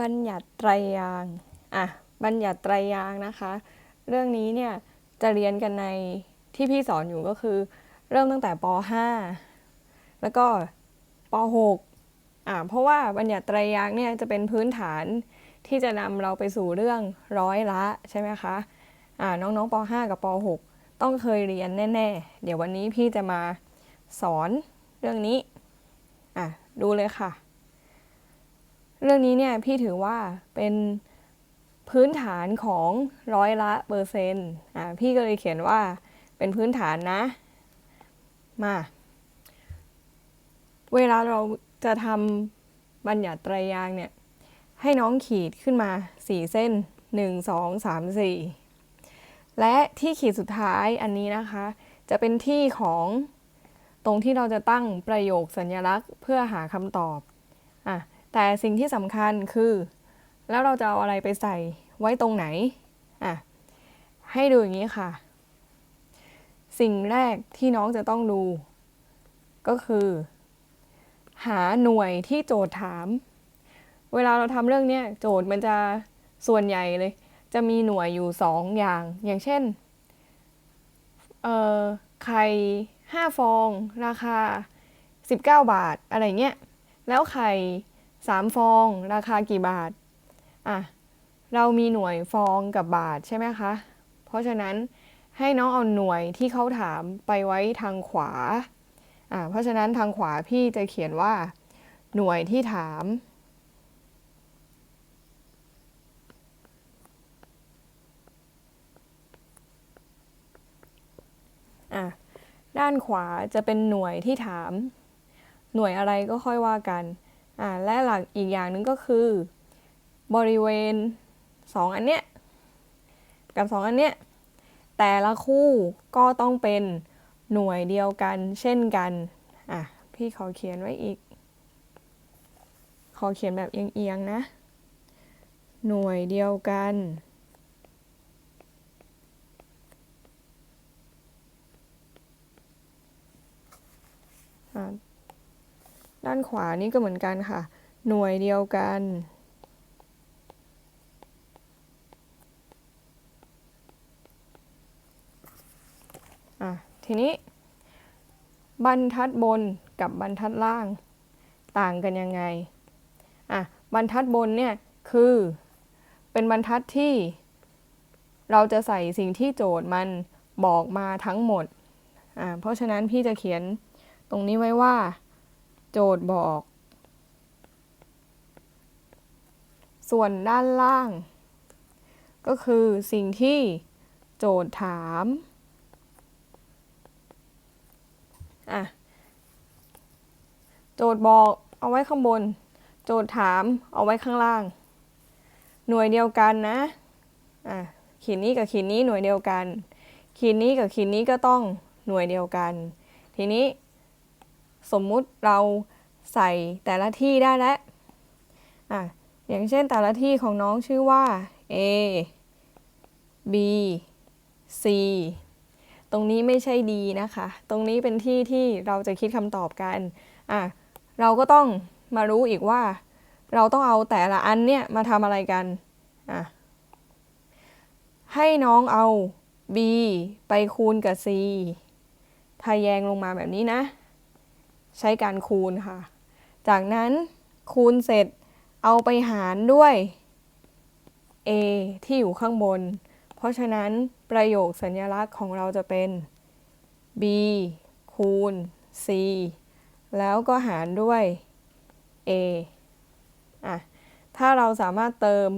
บัญญัติไตรยางอะบัญญัติไตรยางนะคะ เรื่องนี้เนี่ยจะเรียนกันในที่พี่สอนอยู่ก็คือ เริ่มตั้งแต่ป .5 แล้วก็ป .6 อะเพราะว่าบัญญัติไตรยางเนี่ยจะเป็นพื้นฐานที่จะนำเราไปสู่เรื่องร้อยละใช่ไหมคะอ่าน้องๆป .5 กับป .6 ต้องเคยเรียนแน่ ๆ เดี๋ยววันนี้พี่จะมาสอนเรื่องนี้อะดูเลยค่ะ เรื่องนี้เนี่ยพี่ถือว่าเป็นพื้นฐานของร้อยละเปอร์เซ็นต์อ่าพี่ก็เลยเขียนว่าเป็นพื้นฐานนะ มา เวลาเราจะทำบัญญัติไตรยางเนี่ยให้น้องขีดขึ้นมา 4 เส้น 1 2 3 4 และที่ขีดสุดท้ายอันนี้นะคะ จะเป็นที่ของตรงที่เราจะตั้งประโยคสัญลักษณ์เพื่อหาคำตอบอะ แต่สิ่งที่สำคัญคือ แล้วเราจะเอาอะไรไปใส่ไว้ตรงไหนอะให้ดูอย่างนี้ค่ะ สิ่งแรกที่น้องจะต้องดู ก็คือ หาหน่วยที่โจทย์ถาม เวลาเราทำเรื่องเนี้ยโจทย์มันจะส่วนใหญ่เลย จะมีหน่วยอยู่สองอย่าง อย่างเช่นเอ่อไข่ห้าฟอง ราคา 19 บาทอะไรเงี้ย แล้วไข่ สามฟองราคากี่บาทอะเรามีหน่วยฟองกับบาทใช่ไหมคะ เพราะฉะนั้นให้น้องเอาหน่วยที่เขาถามไปไว้ทางขวาอะเพราะฉะนั้นทางขวาพี่จะเขียนว่า หน่วยที่ถาม อะด้านขวาจะเป็นหน่วยที่ถาม หน่วยอะไรก็ค่อยว่ากัน และหลักอีกอย่างหนึ่งก็คือ บริเวณสองอันเนี้ยกับสองอันเนี้ยแต่ละคู่ก็ต้องเป็นหน่วยเดียวกันเช่นกันอะพี่ขอเขียนไว้อีก ขอเขียนแบบเอียงๆนะ หน่วยเดียวกัน อะ ด้านขวานี่ก็เหมือนกันค่ะ หน่วยเดียวกัน อะ ทีนี้ บรรทัดบนกับบรรทัดล่าง ต่างกันยังไง อะ บรรทัดบนเนี่ย คือ เป็นบรรทัดที่ เราจะใส่สิ่งที่โจทย์มันบอกมาทั้งหมด อ่า เพราะฉะนั้นพี่จะเขียนตรงนี้ไว้ว่า โจทย์บอก ส่วนด้านล่าง ก็คือสิ่งที่โจทย์ถามอะโจทย์บอกเอาไว้ข้างบน โจทย์ถามเอาไว้ข้างล่าง หน่วยเดียวกันนะอะขีดนี้กับขีดนี้หน่วยเดียวกัน ขีดนี้กับขีดนี้ก็ต้องหน่วยเดียวกัน ทีนี้ สมมุติเราใส่แต่ละที่ได้แล้วอะอย่างเช่นแต่ละที่ของน้องชื่อว่า A B C ตรงนี้ไม่ใช่ D นะคะ ตรงนี้เป็นที่ที่เราจะคิดคำตอบกันอะเราก็ต้องมารู้อีกว่า เราต้องเอาแต่ละอันเนี่ยมาทำอะไรกันอะให้น้องเอา B ไปคูณกับ C ทาแยงลงมาแบบนี้นะ ใช้การคูณค่ะ จากนั้นคูณเสร็จเอาไปหารด้วย a ที่อยู่ข้างบน เพราะฉะนั้นประโยคสัญลักษณ์ของเราจะเป็น b คูณ c แล้วก็หารด้วย a อะ ถ้าเราสามารถเติม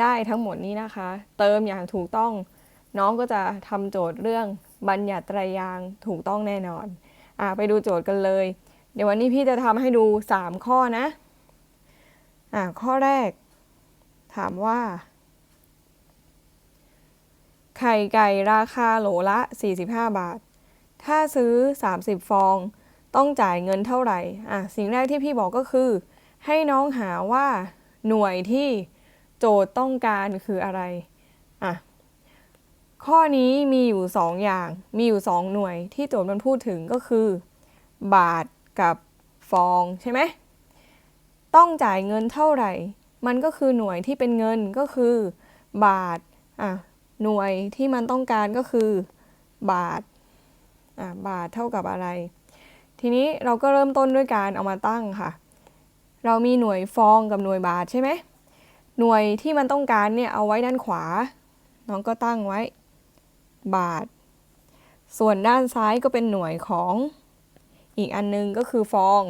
ได้ทั้งหมดนี้นะคะ เติมอย่างถูกต้อง น้องก็จะทำโจทย์เรื่องบัญญัติไตรยางถูกต้องแน่นอน อะไปดูโจทย์กันเลย เดี๋ยววันนี้พี่จะทำให้ดู 3 ข้อนะอะข้อแรก ถามว่า ไข่ไก่ราคาโหลละ 45 บาท ถ้าซื้อ 30 ฟอง ต้องจ่ายเงินเท่าไหร่อะสิ่งแรกที่พี่บอกก็คือ ให้น้องหาว่าหน่วยที่โจทย์ต้องการคืออะไร ข้อนี้มีอยู่ 2 อย่าง มีอยู่ 2 หน่วยที่โจทย์มันพูดถึงก็คือ บาทกับฟองใช่ไหม ต้องจ่ายเงินเท่าไหร่ มันก็คือหน่วยที่เป็นเงินก็คือ บาท อะ หน่วยที่มันต้องการก็คือ บาท อะ บาทเท่ากับอะไร ทีนี้เราก็เริ่มต้นด้วยการเอามาตั้งค่ะ เรามีหน่วยฟองกับหน่วยบาทใช่ไหม หน่วยที่มันต้องการเนี่ยเอาไว้ด้านขวา น้องก็ตั้งไว้ บาท ส่วนด้านซ้ายก็เป็นหน่วยของอีกอันนึงก็คือฟอง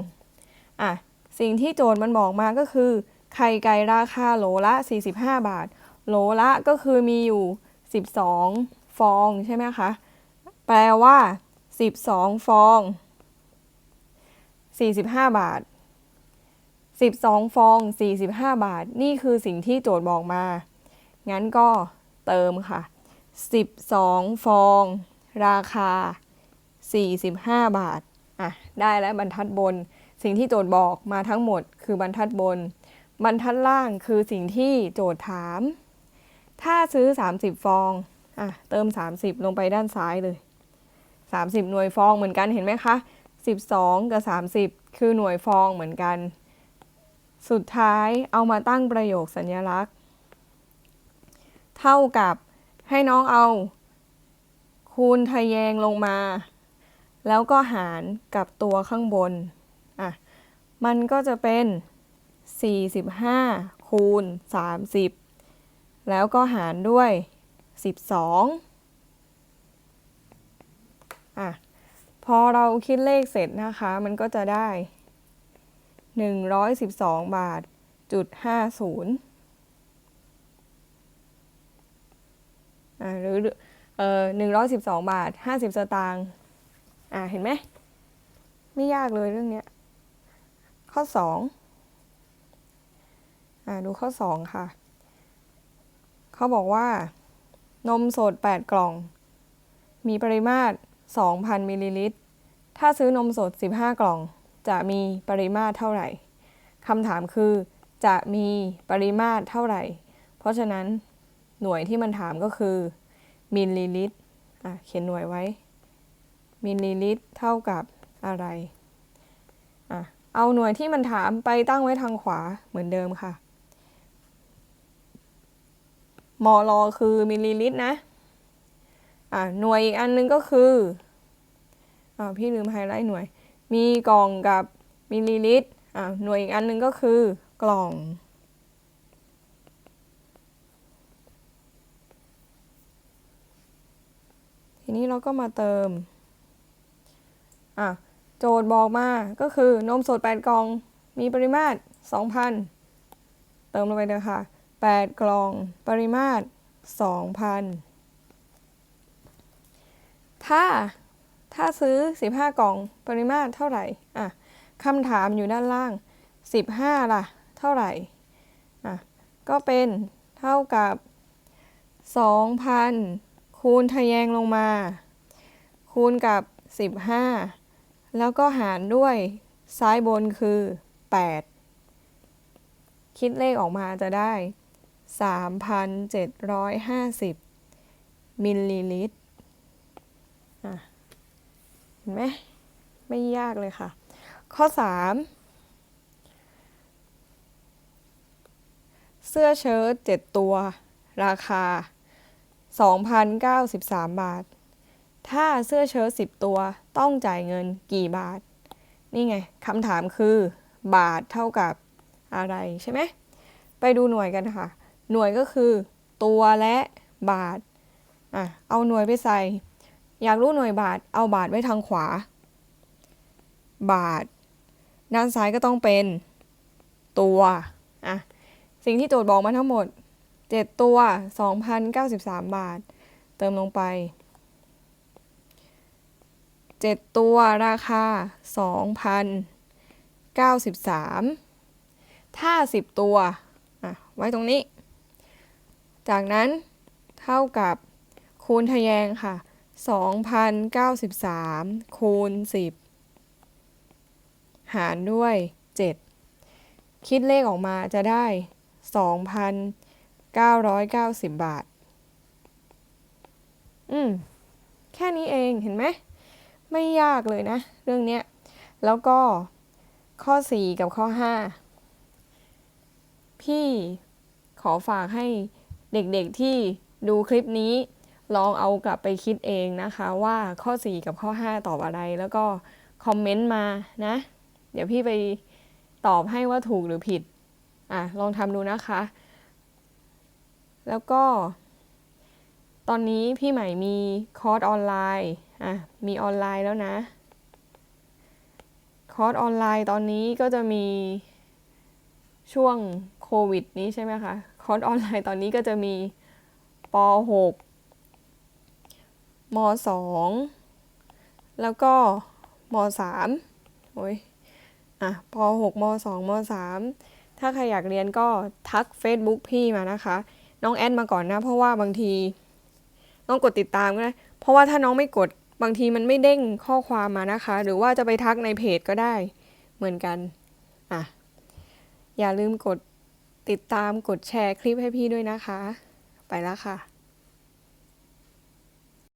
อะ สิ่งที่โจทย์มันบอกมาก็คือ ไข่ไก่ราคาโหลละ 45 บาท โหลละก็คือมีอยู่ 12 ฟองใช่ไหมคะ แปลว่า 12 ฟอง 45 บาท 12 ฟอง 45 บาท นี่คือสิ่งที่โจทย์บอกมา งั้นก็เติมค่ะ 12 ฟอง ราคา 45 บาท อะ ได้แล้วบรรทัดบน สิ่งที่โจทย์บอกมาทั้งหมดคือบรรทัดบน บรรทัดล่างคือสิ่งที่โจทย์ถาม ถ้าซื้อ 30 ฟอง อะ เติม 30 ลงไปด้านซ้ายเลย 30 หน่วยฟองเหมือนกันเห็นไหมคะ 12 กับ 30 คือหน่วยฟองเหมือนกัน สุดท้ายเอามาตั้งประโยคสัญลักษณ์ เท่ากับ ให้น้องเอา คูณทะแยงลงมา แล้วก็หารกับตัวข้างบนอะมันก็จะเป็น 45 คูณ 30 แล้วก็หารด้วย 12อะพอเราคิดเลขเสร็จนะคะ มันก็จะได้ 112 บาทจุด50 หรือเอ่งร้อ112บสองบาท50สตางค์อ่าเห็นไหม ไม่ยากเลยเรื่องเนี้ย ข้อ2อ่าดูข้อ2ค่ะ เขาบอกว่า นมสด8กล่อง มีปริมาตร2,000มิลลิลิตร ถ้าซื้อนมสด15กล่อง จะมีปริมาตรเท่าไหร่คำถามคือจะมีปริมาตรเท่าไหร่ เพราะฉะนั้น หน่วยที่มันถามก็คือมิลลิลิตรอะเขียนหน่วยไว้ มิลลิลิตรเท่ากับอะไรอะเอาหน่วยที่มันถามไปตั้งไว้ทางขวาเหมือนเดิมค่ะมลคือมิลลิลิตรนะอะหน่วยอีกอันนึงก็คืออ่าพี่ลืมไฮไลท์หน่วย มีกล่องกับมิลลิลิตรอะหน่วยอีกอันนึงก็คือกล่อง ทีนี้เราก็มาเติม อะ โจทย์บอกมาก็คือนมสด 8 กล่อง มีปริมาตร 2,000 เติมลงไปเลยค่ะ 8 กล่องปริมาตร 2,000 ถ้าถ้าซื้อ 15 กล่องปริมาตรเท่าไหร่ อะคำถามอยู่ด้านล่าง 15 ล่ะ เท่าไหร่ อะ ก็เป็นเท่ากับ 2,000 คูณทะแยงลงมา คูณกับ 15 แล้วก็หารด้วยซ้ายบนคือ 8 คิดเลขออกมาจะได้ 3,750 มิลลิลิตรเห็นไหมไม่ยากเลยค่ะ ข้อ 3 เสื้อเชิ้ต7ตัว ราคา 2,093 บาท ถ้าเสื้อเชิ้ต10 ตัวต้องจ่ายเงินกี่บาท นี่ไงคำถามคือบาทเท่ากับอะไรใช่ไหม ไปดูหน่วยกันค่ะ หน่วยก็คือ ตัวและบาทอะเอาหน่วยไปใส่ อยากรู้หน่วยบาท เอาบาทไว้ทางขวา บาท ด้านซ้ายก็ต้องเป็น ตัวอะสิ่งที่โจทย์บอกมาทั้งหมด 7 ตัว 2,093 บาท เติมลงไป 7 ตัวราคา 2,093 ถ้า 10 ตัวไว้ตรงนี้ จากนั้นเท่ากับคูณทะแยงค่ะ 2,093 คูณ 10 หารด้วย 7 คิดเลขออกมาจะได้ 990 บาท อืม แค่นี้เองเห็นไหม ไม่ยากเลยนะ เรื่องเนี้ย แล้วก็ข้อ 4 กับข้อ 5 พี่ขอฝากให้เด็กๆที่ดูคลิปนี้ ลองเอากลับไปคิดเองนะคะว่าข้อ 4 กับข้อ 5 ตอบอะไร แล้วก็คอมเมนต์มานะ เดี๋ยวพี่ไปตอบให้ว่าถูกหรือผิด อะ ลองทำดูนะคะ แล้วก็ ตอนนี้พี่ใหม่มีคอร์สออนไลน์อะมีออนไลน์แล้วนะ คอร์สออนไลน์ตอนนี้ก็จะมีช่วงโควิด นี้ใช่ไหมคะคอร์สออนไลน์ตอนนี้ก็จะมีป .6 ม .2 แล้วก็ม .3 โอ้ยอะป .6 ม .2 ม .3 ถ้าใครอยากเรียนก็ทัก Facebook พี่มานะคะ น้องแอดมาก่อนนะ เพราะว่าบางทีต้องกดติดตามก็ได้เพราะว่าถ้าน้องไม่กดบางทีมันไม่เด้งข้อความมานะคะ หรือว่าจะไปทักในเพจก็ได้เหมือนกันอะอย่าลืมกดติดตามกดแชร์คลิปให้พี่ด้วยนะคะ ไปแล้วค่ะ